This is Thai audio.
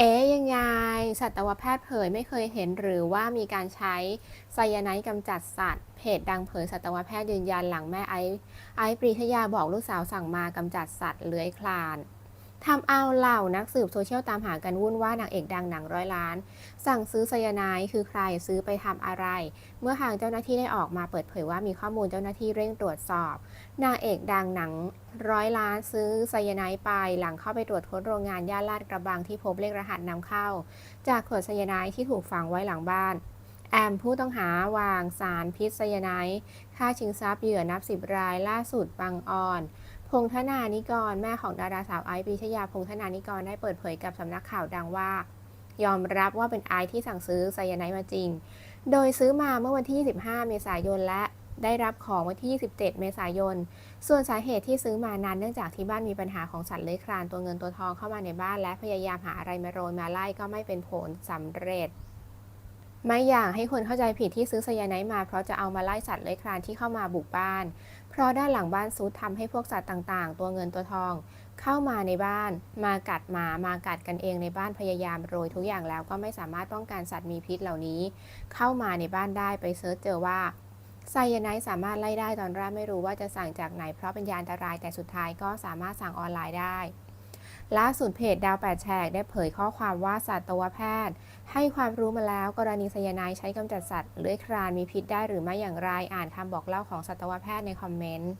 เอ๊ยังไง สัตวแพทย์เผยไม่เคยเห็นหรือว่ามีการใช้ไซยาไนด์กำจัดสัตว์ เพจดังเผยสัตวแพทย์ยืนยันหลังแม่ไอ้ไอ้ปรีชยาบอกลูกสาวสั่งมากำจัดสัตว์เลื้อยคลาน ทำเอาเหล่านักสืบโซเชียลตามหากันวุ่นว่านางเอกดังหนังร้อยล้าน สั่งซื้อไซยาไนด์คือใครซื้อไปทำอะไร เมื่อทางเจ้าหน้าที่ได้ออกมาเปิดเผยว่ามีข้อมูลเจ้าหน้าที่เร่งตรวจสอบ นางเอกดังหนังร้อยล้านซื้อไซยาไนด์ไปหลังเข้าไปตรวจค้นโรงงานย่านลาดกระบังที่พบเลขรหัสนำเข้า จากขวดไซยาไนด์ที่ถูกฝังไว้หลังบ้านแอมผู้ต้องหาวางสารพิษไซยาไนด์ฆ่าชิงทรัพย์เหยื่อนับสิบรายล่าสุดปังออน พงษ์ธนานิกร แม่ของดาราสาวไอซ์ปรีชยาพงษ์ธนานิกรได้เปิดเผยกับสำนักข่าวดังว่า ยอมรับว่าเป็นไอซ์ที่สั่งซื้อไซยาไนด์มาจริง โดยซื้อมาเมื่อวันที่25เมษายนและได้รับของวันที่ 27 เมษายน ส่วนสาเหตุที่ซื้อมานั้นเนื่องจากที่บ้านมีปัญหาของสัตว์เลื้อยคลานตัวเงินตัวทองเข้ามาในบ้านและพยายามหาอะไรมาโรยมาไล่ก็ไม่เป็นผลสำเร็จ ไม่อยากให้คนเข้าใจผิดที่ซื้อไซยาไนด์มา เพราะจะเอามาไล่สัตว์เลื้อยคลานที่เข้ามาบุกบ้าน เพราะด้านหลังบ้านซุดทำให้พวกสัตว์ต่างๆ ตัวเงินตัวทอง เข้ามาในบ้าน มากัดหมามากัดกันเองในบ้านพยายามโรยทุกอย่างแล้วก็ไม่สามารถป้องกันสัตว์มีพิษเหล่านี้ เข้ามาในบ้านได้ไปเซิร์ชเจอว่าไซยาไนด์สามารถไล่ได้ตอนแรกไม่รู้ว่าจะสั่งจากไหนเพราะเป็นยาอันตรายแต่สุดท้ายก็สามารถสั่งออนไลน์ได้ ล่าสุดเพจดาวแปดแฉกได้เผยข้อความว่าสัตวแพทย์ ให้ความรู้มาแล้วกรณีไซยาไนด์ใช้กำจัดสัตว์เลื้อยคลานมีพิษได้หรือไม่อย่างไรอ่านคำบอกเล่าของสัตวแพทย์ในคอมเมนต์